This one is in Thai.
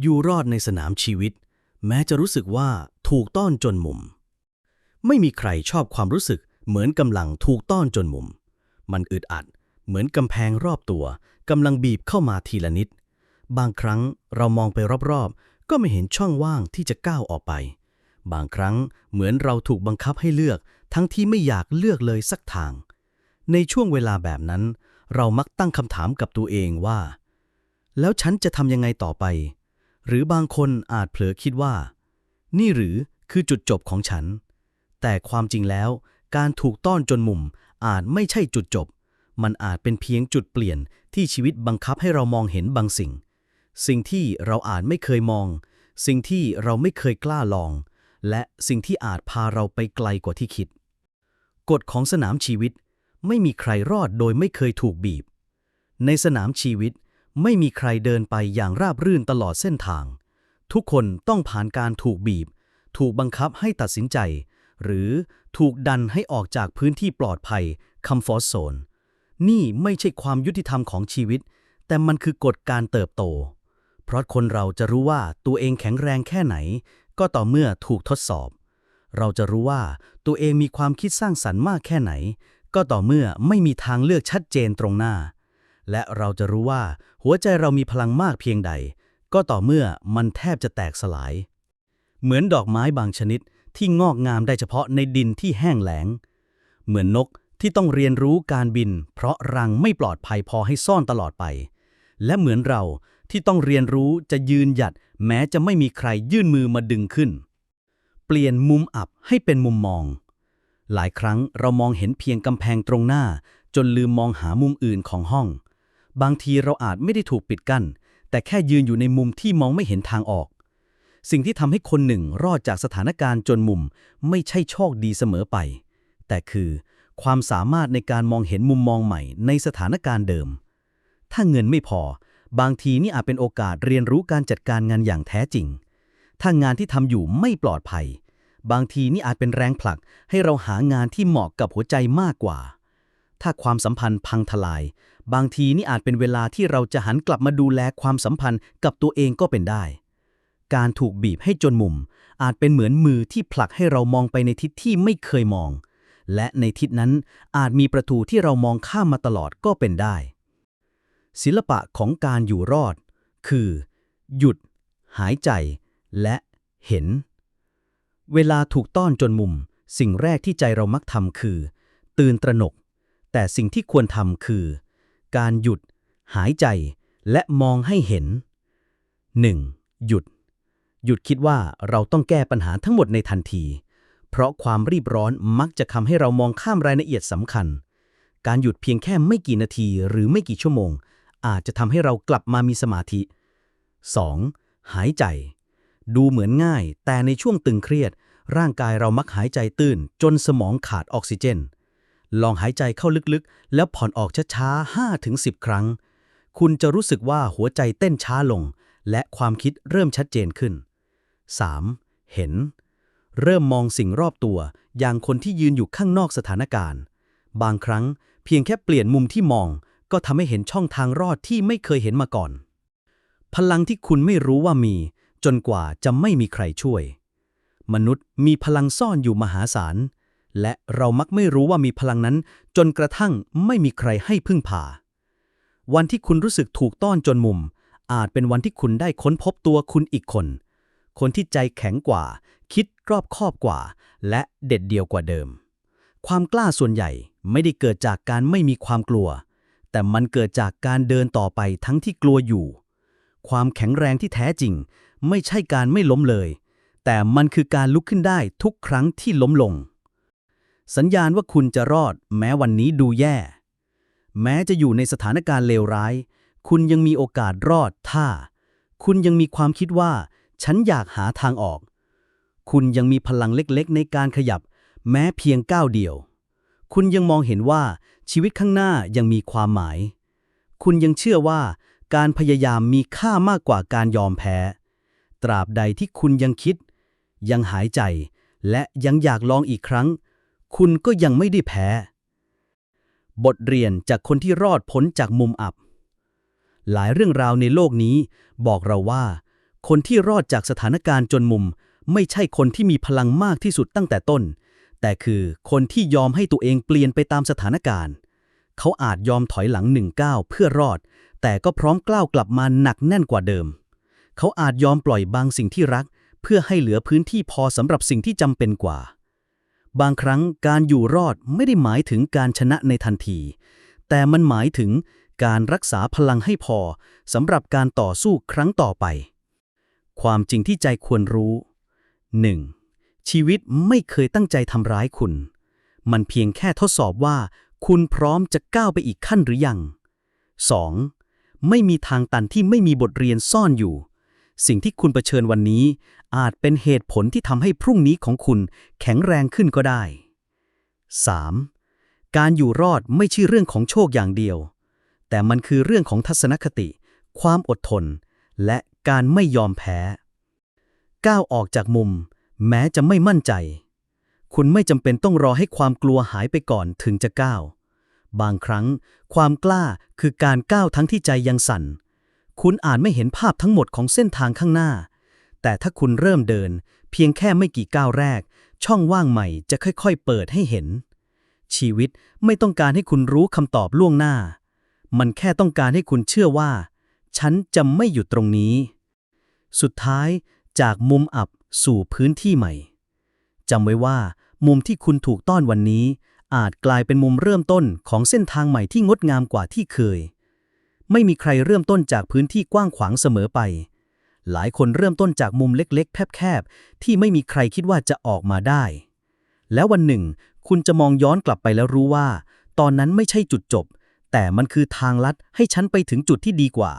อยู่รอดในสนามชีวิต แม้จะรู้สึกว่าถูกต้อนจนมุม ไม่มีใครชอบความรู้สึกเหมือนกำลังถูกต้อนจนมุม มันอึดอัด เหมือนกำแพงรอบตัวกำลังบีบเข้ามาทีละนิด บางครั้งเรามองไปรอบๆ ก็ไม่เห็นช่องว่างที่จะก้าวออกไป บางครั้งเหมือนเราถูกบังคับให้เลือก ทั้งที่ไม่อยากเลือกเลยสักทาง ในช่วงเวลาแบบนั้น เรามักตั้งคำถามกับตัวเองว่า แล้วฉันจะทำยังไงต่อไป หรือบางคนอาจเผลอคิดว่า นี่หรือคือจุดจบของฉัน แต่ความจริงแล้วการถูกต้อนจนมุมอาจไม่ใช่จุดจบ มันอาจเป็นเพียงจุดเปลี่ยนที่ชีวิตบังคับให้เรามองเห็นบางสิ่ง สิ่งที่เราอาจไม่เคยมอง สิ่งที่เราไม่เคยกล้าลอง และสิ่งที่อาจพาเราไปไกลกว่าที่คิด กฎของสนามชีวิตไม่มีใครรอดโดยไม่เคยถูกบีบ ในสนามชีวิต ไม่มีใครเดินไปอย่างราบรื่นตลอดเส้นทาง ทุกคนต้องผ่านการถูกบีบ ถูกบังคับให้ตัดสินใจ หรือถูกดันให้ออกจากพื้นที่ปลอดภัย comfort zone นี่ไม่ใช่ความยุติธรรมของชีวิต แต่มันคือกฎการเติบโต เพราะคนเราจะรู้ว่าตัวเองแข็งแรงแค่ไหน ก็ต่อเมื่อถูกทดสอบ เราจะรู้ว่าตัวเองมีความคิดสร้างสรรค์มากแค่ไหน ก็ต่อเมื่อไม่มีทางเลือกชัดเจนตรงหน้า และเราจะรู้ว่าหัวใจเรามีพลังมากเพียงใด ก็ต่อเมื่อมันแทบจะแตกสลาย เหมือนดอกไม้บางชนิดที่งอกงามได้เฉพาะในดินที่แห้งแล้ง เหมือนนกที่ต้องเรียนรู้การบิน เพราะรังไม่ปลอดภัยพอให้ซ่อนตลอดไป และเหมือนเราที่ต้องเรียนรู้จะยืนหยัด แม้จะไม่มีใครยื่นมือมาดึงขึ้น เปลี่ยนมุมอับให้เป็นมุมมอง หลายครั้งเรามองเห็นเพียงกำแพงตรงหน้า จนลืมมองหามุมอื่นของห้อง บางทีเราอาจไม่ได้ถูกปิดกั้น แต่แค่ยืนอยู่ในมุมที่มองไม่เห็นทางออก สิ่งที่ทำให้คนหนึ่งรอดจากสถานการณ์จนมุม ไม่ใช่โชคดีเสมอไป แต่คือความสามารถในการมองเห็นมุมมองใหม่ในสถานการณ์เดิม ถ้าเงินไม่พอ บางทีนี่อาจเป็นโอกาสเรียนรู้การจัดการงานอย่างแท้จริง ถ้างานที่ทำอยู่ไม่ปลอดภัย บางทีนี่อาจเป็นแรงผลักให้เราหางานที่เหมาะกับหัวใจมากกว่า ถ้าความสัมพันธ์พังทลาย บางทีนี่อาจเป็นเวลาที่เราจะหันกลับมาดูแลความสัมพันธ์กับตัวเองก็เป็นได้ การถูกบีบให้จนมุม อาจเป็นเหมือนมือที่ผลักให้เรามองไปในทิศที่ไม่เคยมอง และในทิศนั้นอาจมีประตูที่เรามองข้ามมาตลอดก็เป็นได้ ศิลปะของการอยู่รอด คือ หยุด หายใจ และเห็น เวลาถูกต้อนจนมุม สิ่งแรกที่ใจเรามักทำคือ ตื่นตระหนก แต่สิ่งที่ควรทำคือ การหยุด หายใจและมองให้เห็น 1. หยุด หยุดคิดว่าเราต้องแก้ปัญหาทั้งหมดในทันที เพราะความรีบร้อนมักจะทำให้เรามองข้ามรายละเอียดสำคัญ การหยุดเพียงแค่ไม่กี่นาทีหรือไม่กี่ชั่วโมง อาจจะทำให้เรากลับมามีสมาธิ 2. หายใจ ดูเหมือนง่าย แต่ในช่วงตึงเครียด ร่างกายเรามักหายใจตื้น จนสมองขาดออกซิเจน ลองหายใจเข้าลึกๆ แล้วผ่อนออกช้าๆ 5-10 ครั้ง คุณจะรู้สึกว่าหัวใจเต้นช้าลง และความคิดเริ่มชัดเจนขึ้น 3. เห็น เริ่มมองสิ่งรอบตัว อย่างคนที่ยืนอยู่ข้างนอกสถานการณ์ บางครั้งเพียงแค่เปลี่ยนมุมที่มอง ก็ทำให้เห็นช่องทางรอดที่ไม่เคยเห็นมาก่อน พลังที่คุณไม่รู้ว่ามี จนกว่าจะไม่มีใครช่วย มนุษย์มีพลังซ่อนอยู่มหาศาล และเรามักไม่รู้ว่ามีพลังนั้น จนกระทั่งไม่มีใครให้พึ่งพา วันที่คุณรู้สึกถูกต้อนจนมุม อาจเป็นวันที่คุณได้ค้นพบตัวคุณอีกคน คนที่ใจแข็งกว่า คิดรอบคอบกว่า และเด็ดเดียวกว่าเดิม ความกล้าส่วนใหญ่ไม่ได้เกิดจากการไม่มีความกลัว แต่มันเกิดจากการเดินต่อไปทั้งที่กลัวอยู่ ความแข็งแรงที่แท้จริง ไม่ใช่การไม่ล้มเลย แต่มันคือการลุกขึ้นได้ทุกครั้งที่ล้มลง สัญญาณว่าคุณจะรอด แม้วันนี้ดูแย่ แม้จะอยู่ในสถานการณ์เลวร้าย คุณยังมีโอกาสรอดถ้า คุณยังมีความคิดว่า ฉันอยากหาทางออก คุณยังมีพลังเล็กๆ ในการขยับ แม้เพียงก้าวเดียว คุณยังมองเห็นว่าชีวิตข้างหน้ายังมีความหมาย คุณยังเชื่อว่าการพยายามมีค่ามากกว่าการยอมแพ้ ตราบใดที่คุณยังคิด ยังหายใจ และยังอยากลองอีกครั้ง คุณก็ยังไม่ได้แพ้ บทเรียนจากคนที่รอดพ้นจากมุมอับ หลายเรื่องราวในโลกนี้ บอกเราว่า คนที่รอดจากสถานการณ์จนมุม ไม่ใช่คนที่มีพลังมากที่สุดตั้งแต่ต้น แต่คือคนที่ยอมให้ตัวเองเปลี่ยนไปตามสถานการณ์ เขาอาจยอมถอยหลังหนึ่งก้าวเพื่อรอด แต่ก็พร้อมกล้าวกลับมาหนักแน่นกว่าเดิม เขาอาจยอมปล่อยบางสิ่งที่รัก เพื่อให้เหลือพื้นที่พอสำหรับสิ่งที่จำเป็นกว่า บางครั้งการอยู่รอดไม่ได้หมายถึงการชนะในทันที แต่มันหมายถึงการรักษาพลังให้พอสำหรับการต่อสู้ครั้งต่อไป ความจริงที่ใจควรรู้ 1. ชีวิตไม่เคยตั้งใจทำร้ายคุณ มันเพียงแค่ทดสอบว่า คุณพร้อมจะก้าวไปอีกขั้นหรือยัง 2. ไม่มีทางตันที่ไม่มีบทเรียนซ่อนอยู่ สิ่งที่คุณเผชิญวันนี้ อาจเป็นเหตุผลที่ทำให้พรุ่งนี้ของคุณแข็งแรงขึ้นก็ได้ 3. การอยู่รอดไม่ใช่เรื่องของโชคอย่างเดียว แต่มันคือเรื่องของทัศนคติ ความอดทน และการไม่ยอมแพ้ก้าวออกจากมุม แม้จะไม่มั่นใจ คุณไม่จำเป็นต้องรอให้ความกลัวหายไปก่อนถึงจะก้าว บางครั้ง ความกล้าคือการก้าวทั้งที่ใจยังสั่น คุณอาจไม่เห็นภาพทั้งหมดของเส้นทางข้างหน้า แต่ถ้าคุณเริ่มเดิน เพียงแค่ไม่กี่ก้าวแรก ช่องว่างใหม่จะค่อยๆ เปิดให้เห็น ชีวิตไม่ต้องการให้คุณรู้คำตอบล่วงหน้า มันแค่ต้องการให้คุณเชื่อว่า ฉันจะไม่หยุดตรงนี้ สุดท้ายจากมุมอับสู่พื้นที่ใหม่จำไว้ว่า มุมที่คุณถูกต้อนวันนี้ อาจกลายเป็นมุมเริ่มต้นของเส้นทางใหม่ที่งดงามกว่าที่เคย ไม่มีใครเริ่มต้นจากพื้นที่กว้างขวางเสมอไป หลายคนเริ่มต้นจากมุมเล็ก ๆ แคบๆ ที่ไม่มีใครคิดว่าจะออกมาได้ แล้ววันหนึ่ง คุณจะมองย้อนกลับไปแล้วรู้ว่า ตอนนั้นไม่ใช่จุดจบ แต่มันคือทางลัดให้ฉันไปถึงจุดที่ดีกว่า